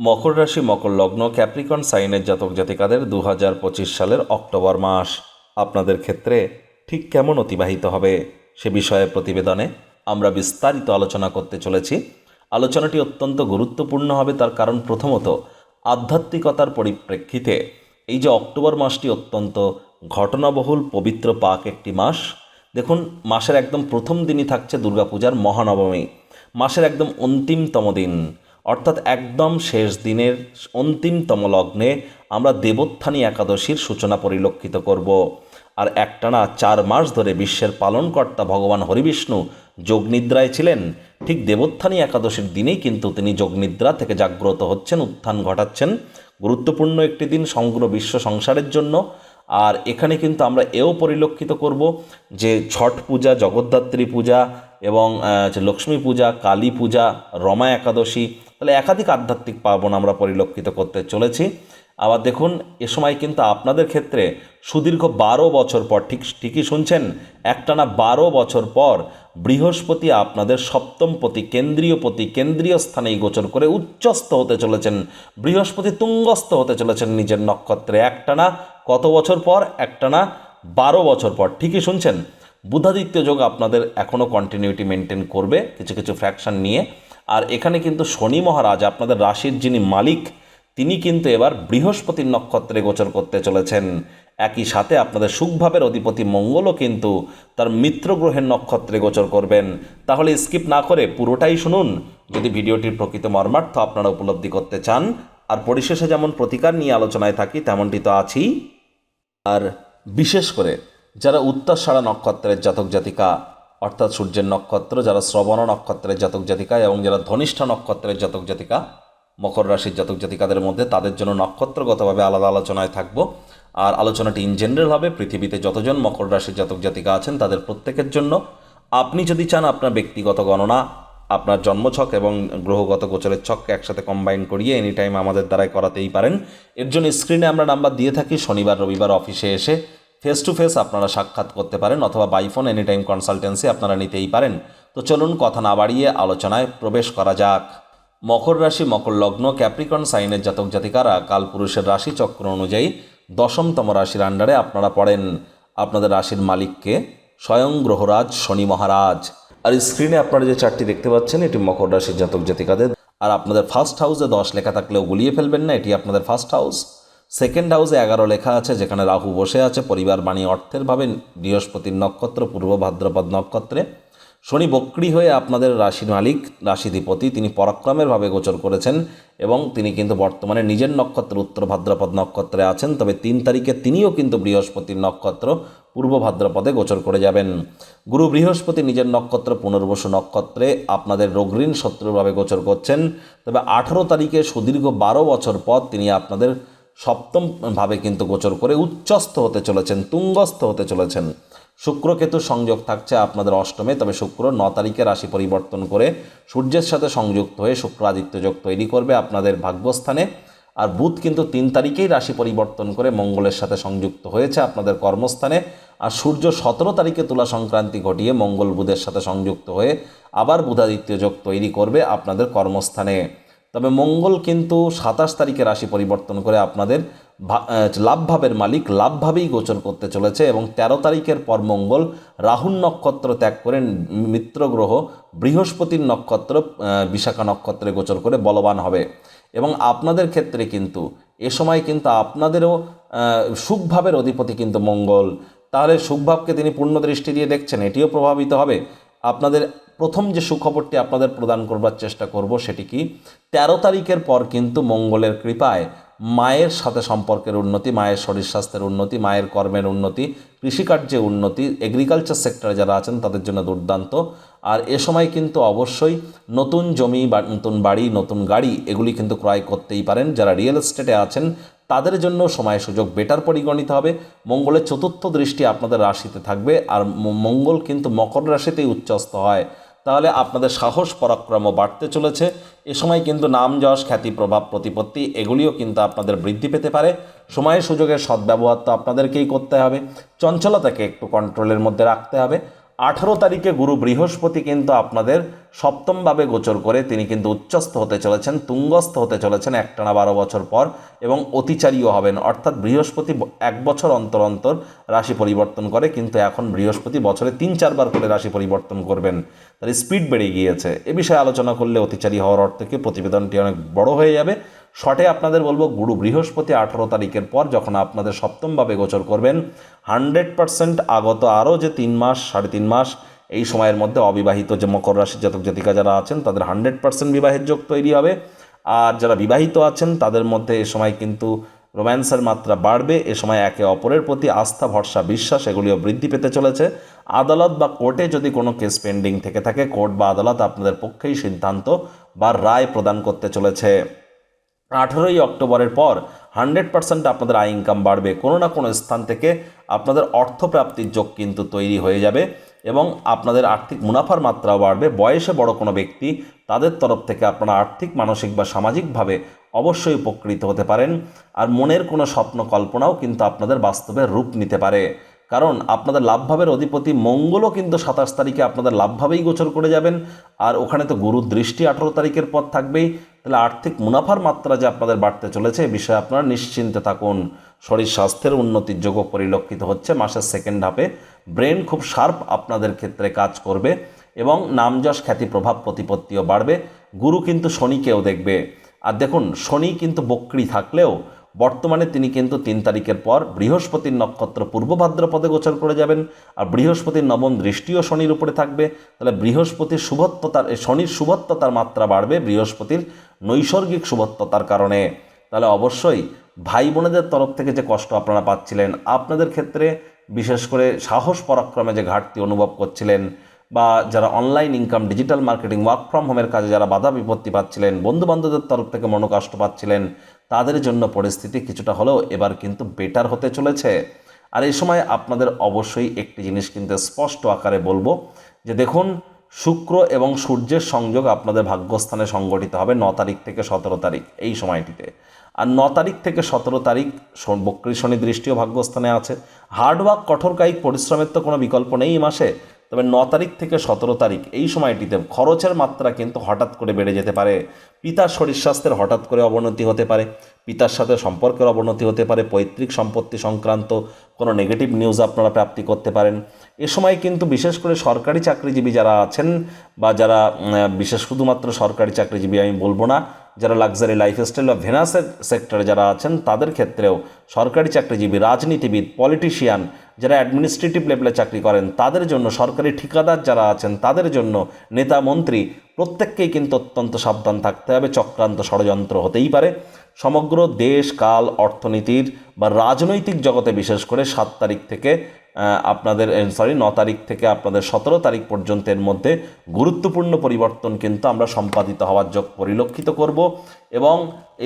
মকর রাশি, মকর লগ্ন ক্যাপ্রিকন সাইনের জাতক জাতিকাদের দু হাজার পঁচিশ সালের অক্টোবর মাস। আপনাদের ক্ষেত্রে ঠিক কেমন অতিবাহিত হবে সে বিষয়ে প্রতিবেদনে আমরা বিস্তারিত আলোচনা করতে চলেছি। আলোচনাটি অত্যন্ত গুরুত্বপূর্ণ হবে, তার কারণ প্রথমত আধ্যাত্মিকতার পরিপ্রেক্ষিতে এই যে অক্টোবর মাসটি অত্যন্ত ঘটনাবহুল, পবিত্র পাক একটি মাস। দেখুন, মাসের একদম প্রথম দিনই থাকছে দুর্গাপূজার মহানবমী। মাসের একদম অন্তিমতম দিন। অর্থাৎ একদম শেষ দিনের অন্তিমতম লগ্নে আমরা দেবোত্থানী একাদশীর সূচনা পরিলক্ষিত করব। আর একটানা চার মাস ধরে বিশ্বের পালনকর্তা ভগবান হরিবিষ্ণু যোগনিদ্রায় ছিলেন। ঠিক দেবোত্থানী একাদশীর দিনেই কিন্তু তিনি যোগনিদ্রা থেকে জাগ্রত হচ্ছেন, উত্থান ঘটাচ্ছেন। গুরুত্বপূর্ণ একটি দিন সমগ্র বিশ্ব সংসারের জন্য। আর এখানে কিন্তু আমরা এও পরিলক্ষিত করব যে ছট পূজা, জগদ্ধাত্রী পূজা এবং লক্ষ্মী পূজা, কালী পূজা, রমা একাদশী তাহলে একাধিক আধ্যাত্মিক পার্বণ আমরা পরিলক্ষিত করতে চলেছি। আবার দেখুন, এ সময় কিন্তু আপনাদের ক্ষেত্রে সুদীর্ঘ বারো বছর পর, ঠিক, ঠিকই শুনছেন, একটানা বারো বছর পর বৃহস্পতি আপনাদের সপ্তম প্রতি কেন্দ্রীয় প্রতি কেন্দ্রীয় স্থানেই গোচর করে উচ্চস্থ হতে চলেছেন। বৃহস্পতি তুঙ্গস্থ হতে চলেছেন নিজের নক্ষত্রে। একটানা কত বছর পর? একটানা বারো বছর পর। ঠিকই শুনছেন, বুধাদিত্য যোগ আপনাদের এখনও কন্টিনিউটি মেনটেন করবে, কিছু কিছু ফ্র্যাকশন নিয়ে। আর এখানে কিন্তু শনি মহারাজ, আপনাদের রাশির যিনি মালিক, তিনি কিন্তু এবার বৃহস্পতির নক্ষত্রে গোচর করতে চলেছেন। একই সাথে আপনাদের সুখভাবের অধিপতি মঙ্গলও কিন্তু তার মিত্র গ্রহের নক্ষত্রে গোচর করবেন। তাহলে স্কিপ না করে পুরোটাই শুনুন। যদি ভিডিওটির প্রকৃত মর্মার্থ আপনারা উপলব্ধি করতে চান, আর পরিশেষে যেমন প্রতিকার নিয়ে আলোচনায় থাকি, তেমনটি তো আছেই। আর বিশেষ করে যারা উত্তরসারা নক্ষত্রের জাতক জাতিকা অর্থাৎ সূর্যের নক্ষত্র, যারা শ্রবণ নক্ষত্রের জাতক জাতিকা এবং যারা ধনিষ্ঠ নক্ষত্রের জাতক জাতিকা, মকর রাশির জাতক জাতিকাদের মধ্যে তাদের জন্য নক্ষত্রগতভাবে আলাদা আলোচনায় থাকব। আর আলোচনাটি ইন জেনারেল হবে, পৃথিবীতে যতজন মকর রাশির জাতক জাতিকা আছেন তাদের প্রত্যেকের জন্য। আপনি যদি চান আপনার ব্যক্তিগত গণনা, আপনার জন্মছক এবং গ্রহগত গোচরের ছককে একসাথে কম্বাইন করিয়ে এনি টাইম আমাদের দ্বারাই করাতেই পারেন। এর জন্য স্ক্রিনে আমরা নাম্বার দিয়ে থাকি, শনিবার, রবিবার অফিসে এসে ফেস টু ফেস আপনারা সাক্ষাৎ করতে পারেন অথবা বাইফোন এনি টাইম কনসালটেন্সি আপনারা নিতেই পারেন। তো চলুন কথা না বাড়িয়ে আলোচনায় প্রবেশ করা যাক। মকর রাশি, মকর লগ্ন ক্যাপ্রিকন সাইনের জাতক জাতিকারা কালপুরুষের রাশি চক্র অনুযায়ী দশমতম রাশির আন্ডারে আপনারা পড়েন। আপনাদের রাশির মালিককে স্বয়ং গ্রহরাজ শনি মহারাজ। আর স্ক্রিনে আপনারা যে চারটি দেখতে পাচ্ছেন, এটি মকর রাশির জাতক জাতিকাদের। আর আপনাদের ফার্স্ট হাউসে দশ লেখা থাকলেও গুলিয়ে ফেলবেন না, এটি আপনাদের ফার্স্ট হাউস সেকেন্ড হাউসে এগারো লেখা আছে, যেখানে রাহু বসে আছে। পরিবার বাণী অর্থের ভাবে বৃহস্পতির নক্ষত্র, পূর্ব ভাদ্রপদ নক্ষত্রে। শনি বক্রি হয়ে আপনাদের রাশি মালিক, রাশিধিপতি। তিনি পরাক্রমের ভাবে গোচর করেছেন এবং তিনি কিন্তু বর্তমানে নিজের নক্ষত্র, উত্তর ভাদ্রপদ নক্ষত্রে আছেন। তবে তিন তারিখে তিনিও কিন্তু বৃহস্পতির নক্ষত্র, পূর্ব ভাদ্রপদে গোচর করে যাবেন। গুরু বৃহস্পতি নিজের নক্ষত্র, পুনর্বসু নক্ষত্রে আপনাদের রোগঋণ শত্রুভাবে গোচর করছেন। তবে আঠারো তারিখে সুদীর্ঘ বারো বছর পর তিনি আপনাদের সপ্তম ভাবে কিন্তু গোচর করে উচ্চস্থ হতে চলেছেন, তুঙ্গস্থ হতে চলেছেন। শুক্র কেতু সংযোগ থাকছে আপনাদের অষ্টমে, তবে শুক্র ন তারিখে রাশি পরিবর্তন করে সূর্যের সাথে সংযুক্ত হয়ে শুক্র আদিত্য যোগ তৈরি করবে আপনাদের ভাগ্যস্থানে। আর বুধ কিন্তু তিন তারিখেই রাশি পরিবর্তন করে মঙ্গলের সাথে সংযুক্ত হয়েছে আপনাদের কর্মস্থানে। আর সূর্য সতেরো তারিখে তুলা সংক্রান্তি ঘটিয়ে মঙ্গল বুধের সাথে সংযুক্ত হয়ে আবার বুধাদিত্য যোগ তৈরি করবে আপনাদের কর্মস্থানে। তবে মঙ্গল কিন্তু সাতাশ তারিখে রাশি পরিবর্তন করে আপনাদের লাভভাবের মালিক লাভভাবেই গোচর করতে চলেছে এবং তেরো তারিখের পর মঙ্গল রাহুল নক্ষত্র ত্যাগ করে মিত্র গ্রহ বৃহস্পতির নক্ষত্র বিশাখা নক্ষত্রে গোচর করে বলবান হবে। এবং আপনাদের ক্ষেত্রে কিন্তু এ সময় কিন্তু আপনাদেরও সুখভাবের অধিপতি কিন্তু মঙ্গল। তাহলে সুখভাবকে তিনি পূর্ণ দৃষ্টি দিয়ে দেখছেন, এটিও প্রভাবিত হবে। আপনাদের প্রথম যে সুখবরটি আপনাদের প্রদান করবার চেষ্টা করব সেটি কি? তেরো তারিখের পর কিন্তু মঙ্গলের কৃপায় মায়ের সাথে সম্পর্কের উন্নতি, মায়ের শরীর স্বাস্থ্যের উন্নতি, মায়ের কর্মের উন্নতি, কৃষিকার্যে উন্নতি এগ্রিকালচার সেক্টরে যারা আছেন তাদের জন্য দুর্দান্ত। আর এ সময় কিন্তু অবশ্যই নতুন জমি বা নতুন বাড়ি, নতুন গাড়ি এগুলি কিন্তু ক্রয় করতেই পারেন। যারা রিয়েল এস্টেটে আছেন তাদের জন্য সময় সুযোগ বেটার পরিগণিত হবে। মঙ্গলের চতুর্থ দৃষ্টি আপনাদের রাশিতে থাকবে। আর মঙ্গল কিন্তু মকর রাশিতেই উচ্চস্থ হয়। তাহলে আপনাদের সাহস পরাক্রম বাড়তে চলেছে। এ সময় কিন্তু নাম যশ, খ্যাতি, প্রভাব, প্রতিপত্তি এগুলিও কিন্তু আপনাদের বৃদ্ধি পেতে পারে। সময়ের সুযোগের সদ্ব্যবহার তো আপনাদেরকেই করতে হবে। চঞ্চলতাকে একটু কন্ট্রোলের মধ্যে রাখতে হবে। আঠারো তারিখে গুরু বৃহস্পতি কিন্তু আপনাদের সপ্তমভাবে গোচর করে তিনি কিন্তু উচ্চস্থ হতে চলেছেন, তুঙ্গস্থ হতে চলেছেন একটানা বারো বছর পর এবং অতিচারীও হবেন। অর্থাৎ বৃহস্পতি এক বছর অন্তর অন্তর রাশি পরিবর্তন করে, কিন্তু এখন বৃহস্পতি বছরে তিন চারবার করে রাশি পরিবর্তন করবেন। তার স্পিড বেড়ে গিয়েছে। এ বিষয়ে আলোচনা করলে অতিচারী হওয়ার অর্থ কি? প্রতিবেদনটি অনেক বড় হয়ে যাবে। শর্টে আপনাদের বলব গুরু বৃহস্পতি আঠারো তারিখের পর যখন আপনাদের সপ্তমভাবে গোচর করবেন, হান্ড্রেড পার্সেন্ট আগত আরও যে তিন মাস, সাড়ে তিন মাস, এই সময়ের মধ্যে অবিবাহিত যে মকর রাশির জাতক জাতিকা যারা আছেন, তাদের হান্ড্রেড পার্সেন্ট বিবাহের যোগ তৈরি হবে। আর যারা বিবাহিত আছেন, তাদের মধ্যে এ সময় কিন্তু রোম্যান্সের মাত্রা বাড়বে। এ সময় একে অপরের প্রতি আস্থা, ভরসা, বিশ্বাস, এগুলিও বৃদ্ধি পেতে চলেছে। আদালত বা কোর্টে যদি কোনো কেস পেন্ডিং থেকে থাকে, কোর্ট বা আদালত আপনাদের পক্ষেই সিদ্ধান্ত বা রায় প্রদান করতে চলেছে। আঠেরোই অক্টোবরের পর হান্ড্রেড পার্সেন্ট আপনাদের আয় ইনকাম বাড়বে। কোনো না কোনো স্থান থেকে আপনাদের অর্থপ্রাপ্তির যোগ কিন্তু তৈরি হয়ে যাবে এবং আপনাদের আর্থিক মুনাফার মাত্রাও বাড়বে। বয়সে বড় কোনো ব্যক্তি তাদের তরফ থেকে আপনারা আর্থিক, মানসিক বা সামাজিকভাবে অবশ্যই উপকৃত হতে পারেন। আর মনের কোনো স্বপ্ন কল্পনাও কিন্তু আপনাদের বাস্তবে রূপ নিতে পারে। কারণ আপনাদের লাভভাবের অধিপতি মঙ্গলও কিন্তু সাতাশ তারিখে আপনাদের লাভভাবেই গোচর করে যাবেন। আর ওখানে তো গুরুর দৃষ্টি আঠেরো তারিখের পর থাকবেই। তাহলে আর্থিক মুনাফার মাত্রা যে আপনাদের বাড়তে চলেছে, এ বিষয়ে আপনারা নিশ্চিন্তে থাকুন। শরীর স্বাস্থ্যের উন্নতির যোগও পরিলক্ষিত হচ্ছে। মাসের সেকেন্ড হাফে ব্রেন খুব শার্প আপনাদের ক্ষেত্রে কাজ করবে এবং নামযশ খ্যাতি প্রভাব প্রতিপত্তিও বাড়বে। গুরু কিন্তু শনিকেও দেখবে। আর দেখুন, শনি কিন্তু বক্রি থাকলেও বর্তমানে তিনি কিন্তু তিন তারিখের পর বৃহস্পতির নক্ষত্র পূর্ব ভাদ্রপদে গোচর করে যাবেন আর বৃহস্পতির নবম দৃষ্টিও শনির উপরে থাকবে। তাহলে বৃহস্পতির শুভত্বতার শনির শুভত্বতার মাত্রা বাড়বে বৃহস্পতির নৈসর্গিক শুভত্বতার কারণে। তাহলে অবশ্যই ভাই বোনেদের তরফ থেকে যে কষ্ট আপনারা পাচ্ছিলেন, আপনাদের ক্ষেত্রে বিশেষ করে সাহস পরাক্রমে যে ঘাটতি অনুভব করছিলেন বা যারা online income digital marketing work from হোমের কাজে যারা বাধা বিপত্তি পাচ্ছিলেন বন্ধু বান্ধবদের তরফ থেকে মনোকষ্ট পাচ্ছিলেন তাদের জন্য পরিস্থিতি কিছুটা হলেও এবার কিন্তু বেটার হতে চলেছে। আর এই সময় আপনাদের অবশ্যই একটি জিনিস কিন্তু স্পষ্ট আকারে বলব যে দেখুন, শুক্র এবং সূর্যের সংযোগ আপনাদের ভাগ্যস্থানে সংগঠিত হবে ন তারিখ থেকে সতেরো তারিখ এই সময়টিতে। আর ন তারিখ থেকে সতেরো তারিখ বক্রী শনি দৃষ্টিও ভাগ্যস্থানে আছে। হার্ডওয়ার্ক কঠোর কায়িক পরিশ্রমের তো কোনো বিকল্প নেই এই মাসে। তবে ন তারিখ থেকে সতেরো তারিখ এই সময়টিতে খরচের মাত্রা কিন্তু হঠাৎ করে বেড়ে যেতে পারে। পিতার শরীর স্বাস্থ্যের হঠাৎ করে অবনতি হতে পারে। পিতার সাথে সম্পর্কের অবনতি হতে পারে। পৈতৃক সম্পত্তি সংক্রান্ত কোনো নেগেটিভ নিউজ আপনারা প্রাপ্তি করতে পারেন। এ সময় কিন্তু বিশেষ করে সরকারি চাকরিজীবী যারা আছেন বা যারা বিশেষ শুধুমাত্র সরকারি চাকরিজীবী আমি বলব না, যারা লাক্সারি লাইফস্টাইল বা ভেনাসের সেক্টরে যারা আছেন, তাদের ক্ষেত্রেও সরকারি চাকরিজীবী, রাজনীতিবিদ পলিটিশিয়ান যারা অ্যাডমিনিস্ট্রেটিভ লেভেলে চাকরি করেন, তাদের জন্য সরকারি ঠিকাদার যারা আছেন, তাদের জন্য নেতা, মন্ত্রী প্রত্যেককেই কিন্তু অত্যন্ত সাবধান থাকতে হবে। চক্রান্ত ষড়যন্ত্র হতেই পারে। সমগ্র দেশ, কাল, অর্থনীতির বা রাজনৈতিক জগতে বিশেষ করে সাত তারিখ থেকে আপনাদের সরি ন তারিখ থেকে আপনাদের সতেরো তারিখ পর্যন্তের মধ্যে গুরুত্বপূর্ণ পরিবর্তন কিন্তু আমরা সম্পাদিত হওয়ার যোগ পরিলক্ষিত করব। এবং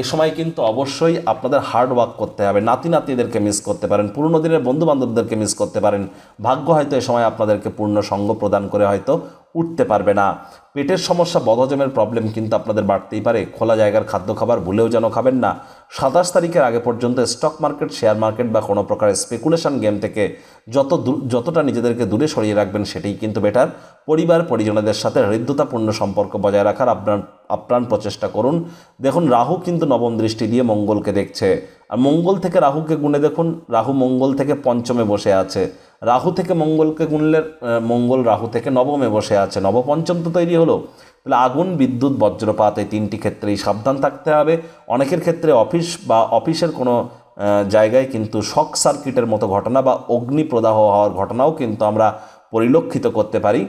এ সময় কিন্তু অবশ্যই আপনাদের হার্ড ওয়ার্ক করতে হবে। নাতি নাতিদেরকে মিস করতে পারেন, পুরনো দিনের বন্ধু বান্ধবদেরকে মিস করতে পারেন। ভাগ্য হয়তো এ সময় আপনাদেরকে পূর্ণ সঙ্গ প্রদান করে হয়তো উঠতে পারবে না। পেটের সমস্যা, বদহজমের প্রবলেম কিন্তু আপনাদের বাড়তেই পারে। খোলা জায়গার খাদ্য খাবার ভুলেও যেন খাবেন না। সাতাশ তারিখের আগে পর্যন্ত স্টক মার্কেট শেয়ার মার্কেট বা কোনো প্রকার স্পেকুলেশন গেম থেকে যত যতটা নিজেদেরকে দূরে সরিয়ে রাখবেন, সেটাই কিন্তু বেটার পরিবার, পরিজনদের সাথে হৃদ্যতাপূর্ণ সম্পর্ক বজায় রাখার আপনার আপ্রাণ প্রচেষ্টা করুন। দেখুন, রাহু কিন্তু নবম দৃষ্টি দিয়ে মঙ্গলকে দেখছে। আর মঙ্গল থেকে রাহুকে গুণে দেখুন, রাহু মঙ্গল থেকে পঞ্চমে বসে আছে। রাহু থেকে মঙ্গলকে গুনলে মঙ্গল রাহু থেকে নবমে বসে আছে। নবপঞ্চম তো তৈরি হলো। তাহলে আগুন, বিদ্যুৎ, বজ্রপাত এই তিনটি ক্ষেত্রেই সাবধান থাকতে হবে। অনেকের ক্ষেত্রে অফিস বা অফিসের কোনো জায়গায় কিন্তু শক সার্কিটের মতো ঘটনা বা অগ্নি প্রদাহ হওয়ার ঘটনাও কিন্তু আমরা পরিলক্ষিত করতে পারি।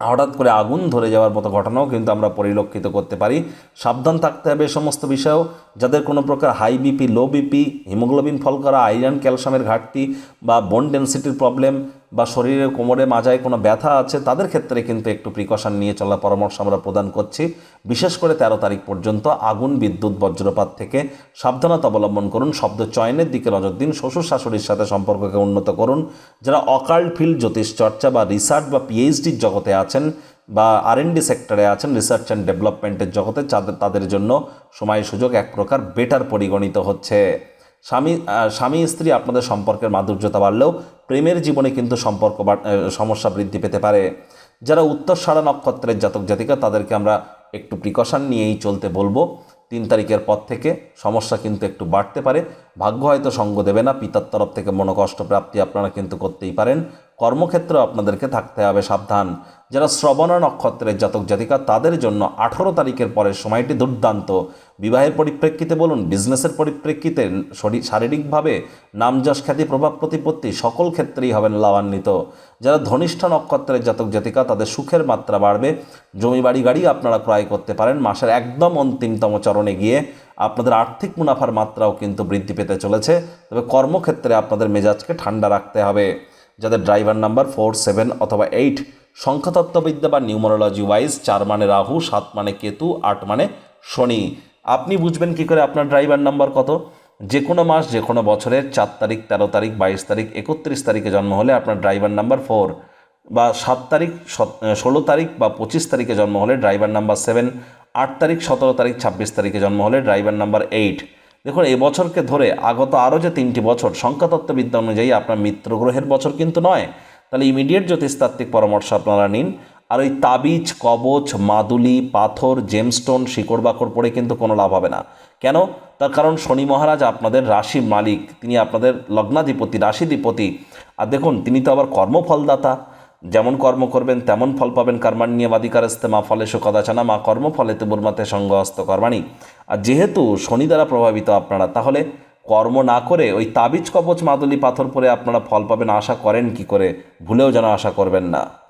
হঠাৎ করে আগুন ধরে যাওয়ার মতো ঘটনাও কিন্তু আমরা পরিলক্ষিত করতে পারি। সাবধান থাকতে হবে সমস্ত বিষয়েও। যাদের কোনো প্রকার high BP low BP haemoglobin fall করা আয়রন ক্যালসিয়ামের ঘাটতি বা বোন ডেন্সিটির প্রবলেম বা শরীরে কোমরে, মাজায় কোনো ব্যথা আছে, তাদের ক্ষেত্রে কিন্তু একটু প্রিকশন নিয়ে চলার পরামর্শ আমরা প্রদান করছি। বিশেষ করে তেরো তারিখ পর্যন্ত আগুন, বিদ্যুৎ, বজ্রপাত থেকে সাবধানতা অবলম্বন করুন। শব্দ চয়নের দিকে নজর দিন। শ্বশুর শাশুড়ির সাথে সম্পর্ককে উন্নত করুন। যারা অকাল্ট ফিল্ড জ্যোতিষ চর্চা বা রিসার্চ বা পিএইচডির জগতে আছেন বা আর সেক্টরে আছেন রিসার্চ অ্যান্ড ডেভেলপমেন্টের জগতে, তাদের জন্য সময় সুযোগ এক প্রকার বেটার পরিগণিত হচ্ছে। স্বামী স্বামী স্ত্রী আপনাদের সম্পর্কের মাধুর্যতা বাড়লেও প্রেমের জীবনে কিন্তু সম্পর্ক সমস্যা বৃদ্ধি পেতে পারে। যারা উত্তর সারা নক্ষত্রের জাতক জাতিকা, তাদেরকে আমরা একটু প্রিকশন নিয়েই চলতে বলব। তিন তারিখের পর থেকে সমস্যা কিন্তু একটু বাড়তে পারে। ভাগ্য হয়তো সঙ্গ দেবে না। পিতার তরফ থেকে মনোকষ্ট প্রাপ্তি আপনারা কিন্তু করতেই পারেন। কর্মক্ষেত্রেও আপনাদেরকে থাকতে হবে, সাবধান। যারা শ্রবণা নক্ষত্রের জাতক জাতিকা, তাদের জন্য আঠেরো তারিখের পরের সময়টি দুর্দান্ত। বিবাহের পরিপ্রেক্ষিতে বলুন, বিজনেসের পরিপ্রেক্ষিতে শরী- শারীরিকভাবে নামযশ খ্যাতি, প্রভাব প্রতিপত্তি সকল ক্ষেত্রেই হবেন লাভান্বিত। যারা ধনিষ্ঠ নক্ষত্রের জাতক জাতিকা, তাদের সুখের মাত্রা বাড়বে। জমি, বাড়ি, গাড়ি আপনারা ক্রয় করতে পারেন। মাসের একদম অন্তিমতম চরণে গিয়ে আপনাদের আর্থিক মুনাফার মাত্রাও কিন্তু বৃদ্ধি পেতে চলেছে। তবে কর্মক্ষেত্রে আপনাদের মেজাজকে ঠান্ডা রাখতে হবে। যাদের ড্রাইভার নাম্বার ফোর সেভেন অথবা এইট সংখ্যাতত্ত্ববিদ্যা বা নিউমোরোলজি ওয়াইজ চার মানে রাহু, সাত মানে কেতু, আট মানে শনি। আপনি বুঝবেন কি করে আপনার ড্রাইভার নাম্বার কত? যে কোনো মাস যে কোনো বছরের চার তারিখ, তেরো তারিখ, বাইশ তারিখ, একত্রিশ তারিখে জন্ম হলে আপনার ড্রাইভার নাম্বার ফোর বা সাত তারিখ ষোলো তারিখ বা পঁচিশ তারিখে জন্ম হলে ড্রাইভার নাম্বার সেভেন আট তারিখ, সতেরো তারিখ, ছাব্বিশ তারিখে জন্ম হলে ড্রাইভার নাম্বার এইট দেখুন, এই বছরকে ধরে আগত আরও যে তিনটি বছর, সংখ্যাতত্ত্ববিদ্যা অনুযায়ী আপনার মিত্র গ্রহের বছর কিন্তু নয়। তাহলে ইমিডিয়েট জ্যোতিষতাত্ত্বিক পরামর্শ আপনারা নিন। আর ওই তাবিজ, কবচ, মাদুলি, পাথর জেমস্টোন শিকড় বাকড় পড়ে কিন্তু কোনো লাভ হবে না। কেন? তার কারণ শনি মহারাজ আপনাদের রাশি মালিক, তিনি আপনাদের লগ্নাধিপতি, রাশিধিপতি। আর দেখুন, তিনি তো আবার কর্মফলদাতা। যেমন কর্ম করবেন, তেমন ফল পাবেন। কর্মাণ্যবাদিকারস্তে মা ফলে কদাচানা, মা কর্মফলে মাতে সঙ্গ হস্ত কর্মাণী। আর যেহেতু শনি দ্বারা প্রভাবিত আপনারা, তাহলে কর্ম না করে ওই তাবিজ কবচ মাদুলি পাথর পরে আপনারা ফল পাবেন, আশা করেন কি করে? ভুলেও যেন আশা করবেন না।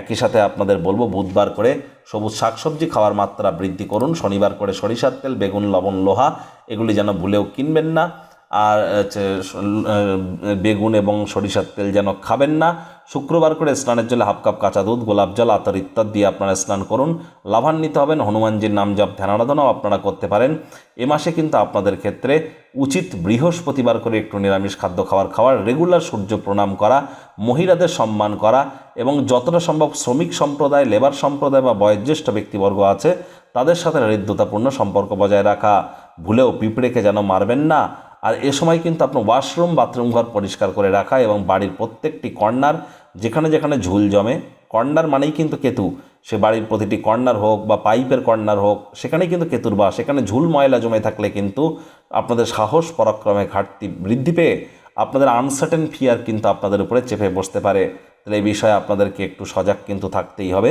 একই সাথে আপনাদের বলব, বুধবার করে সবুজ শাকসবজি খাওয়ার মাত্রা বৃদ্ধি করুন। শনিবার করে সরিষার তেল, বেগুন, লবণ, লোহা, এগুলি যেন ভুলেও কিনবেন না। আর বেগুন এবং সরিষার তেল যেন খাবেন না। শুক্রবার করে স্নানের জলে হাফ কাপ কাঁচা দুধ, গোলাপ জল, আতর ইত্যাদি দিয়ে আপনারা স্নান করুন। লাভান্বিত হবেন হনুমানজির নাম জপ ধ্যান আরাধনাও আপনারা করতে পারেন। এ মাসে কিন্তু আপনাদের ক্ষেত্রে উচিত বৃহস্পতিবার করে একটু নিরামিষ খাদ্য খাবার খাওয়ার, রেগুলার সূর্য প্রণাম করা, মহিলাদের সম্মান করা এবং যতটা সম্ভব শ্রমিক সম্প্রদায়, লেবার সম্প্রদায় বা বয়োজ্যেষ্ঠ ব্যক্তিবর্গ আছে, তাদের সাথে হৃদ্যতাপূর্ণ সম্পর্ক বজায় রাখা। ভুলেও পিঁপড়েকে যেন মারবেন না। আর এ সময় কিন্তু আপনার ওয়াশরুম, বাথরুম ঘর পরিষ্কার করে রাখা এবং বাড়ির প্রত্যেকটি কর্নার যেখানে যেখানে ঝুল জমে, কর্নার মানেই কিন্তু কেতু। সে বাড়ির প্রতিটি কর্নার হোক বা পাইপের কর্নার হোক, সেখানেই কিন্তু কেতুর বাস। সেখানে ঝুল ময়লা জমে থাকলে কিন্তু আপনাদের সাহস পরাক্রমে ঘাটতি বৃদ্ধি পেয়ে আপনাদের আনসার্টেন ফিয়ার কিন্তু আপনাদের উপরে চেপে বসতে পারে। তাহলে এই বিষয়ে আপনাদেরকে একটু সজাগ কিন্তু থাকতেই হবে।